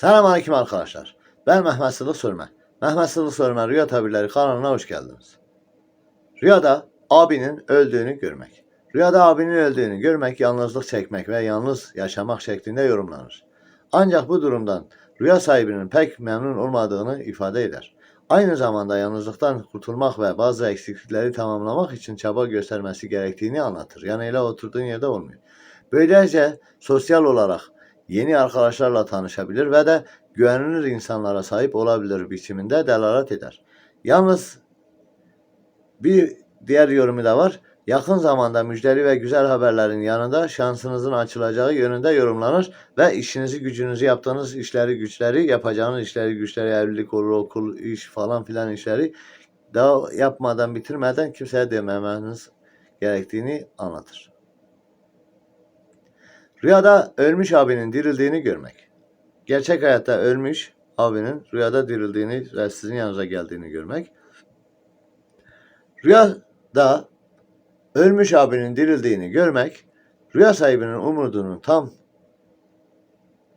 Selamünaleyküm arkadaşlar. Ben Mehmet Sıdık Sörme. Mehmet Sıdık Sörme Rüya Tabirleri kanalına hoş geldiniz. Rüyada abinin öldüğünü görmek. Rüyada abinin öldüğünü görmek yalnızlık çekmek ve yalnız yaşamak şeklinde yorumlanır. Ancak bu durumdan rüya sahibinin pek memnun olmadığını ifade eder. Aynı zamanda yalnızlıktan kurtulmak ve bazı eksiklikleri tamamlamak için çaba göstermesi gerektiğini anlatır. Yani öyle oturduğun yerde olmuyor. Böylece sosyal olarak yeni arkadaşlarla tanışabilir ve de güvenilir insanlara sahip olabilir biçiminde delalet eder. Yalnız bir diğer yorumu da var. Yakın zamanda müjdeli ve güzel haberlerin yanında şansınızın açılacağı yönünde yorumlanır ve işinizi gücünüzü yaptığınız işleri güçleri yapacağınız işleri güçleri evlilik olur okul iş falan filan işleri daha yapmadan bitirmeden kimseye dememeniz gerektiğini anlatır. Rüyada ölmüş abinin dirildiğini görmek. Gerçek hayatta ölmüş abinin rüyada dirildiğini ve sizin yanınıza geldiğini görmek. Rüyada ölmüş abinin dirildiğini görmek, rüya sahibinin umudunun tam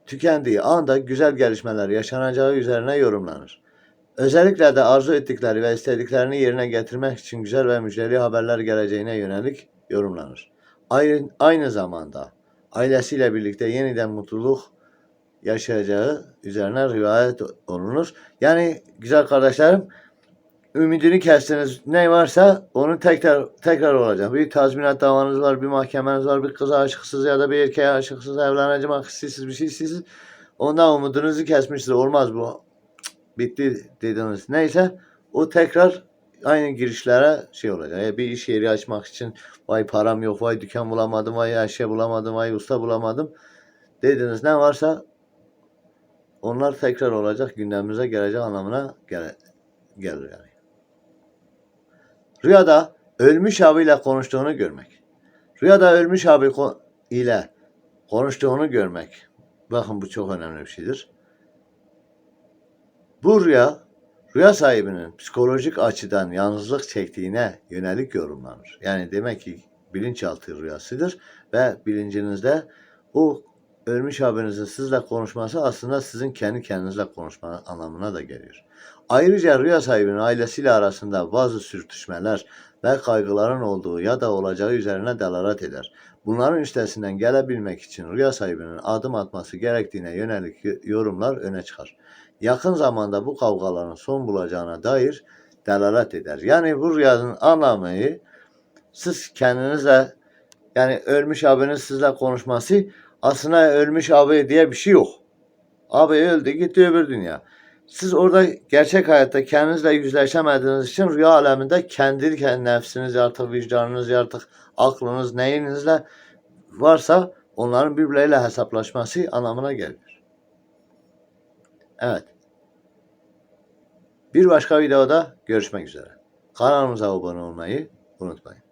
tükendiği anda güzel gelişmeler yaşanacağı üzerine yorumlanır. Özellikle de arzu ettikleri ve istediklerini yerine getirmek için güzel ve müjdeli haberler geleceğine yönelik yorumlanır. Aynı, aynı zamanda ailesiyle birlikte yeniden mutluluk yaşayacağı üzerine rivayet olunur. Yani güzel kardeşlerim ümidini kestiniz ne varsa onun tekrar tekrar olacak. Bir tazminat davanız var, bir mahkemeniz var, bir kıza aşıksız ya da bir erkeğe aşıksız evleneceğim istiyorsunuz bir şey istiyorsunuz. Ondan umudunuzu kesmişsiniz. Olmaz bu. Bitti dediniz. Neyse o tekrar aynı girişlere şey olacak. Ya bir iş yeri açmak için vay param yok, vay dükkan bulamadım, vay eşya bulamadım, vay usta bulamadım dediniz. Ne varsa onlar tekrar olacak, gündemimize gelecek anlamına gele, gelir yani. Rüyada ölmüş abiyle konuştuğunu görmek. Rüyada ölmüş abi ile konuştuğunu görmek. Bakın bu çok önemli bir şeydir. Bu rüya, rüya sahibinin psikolojik açıdan yalnızlık çektiğine yönelik yorumlanır. Yani demek ki bilinçaltı rüyasıdır ve bilincinizde o ölmüş abinizin sizle konuşması aslında sizin kendi kendinizle konuşma anlamına da geliyor. Ayrıca rüya sahibinin ailesiyle arasında bazı sürtüşmeler ve kaygıların olduğu ya da olacağı üzerine delalet eder. Bunların üstesinden gelebilmek için rüya sahibinin adım atması gerektiğine yönelik yorumlar öne çıkar. Yakın zamanda bu kavgaların son bulacağına dair delalet eder. Yani bu rüyanın anlamı siz kendinizle yani ölmüş abiniz sizle konuşması aslında ölmüş abi diye bir şey yok. Abi öldü gitti öbür dünya. Siz orada gerçek hayatta kendinizle yüzleşemediğiniz için rüya aleminde kendi nefsiniz artık vicdanınız artık aklınız neyinizle varsa onların birbirleriyle hesaplaşması anlamına gelir. Evet. Bir başka videoda görüşmek üzere. Kanalımıza abone olmayı unutmayın.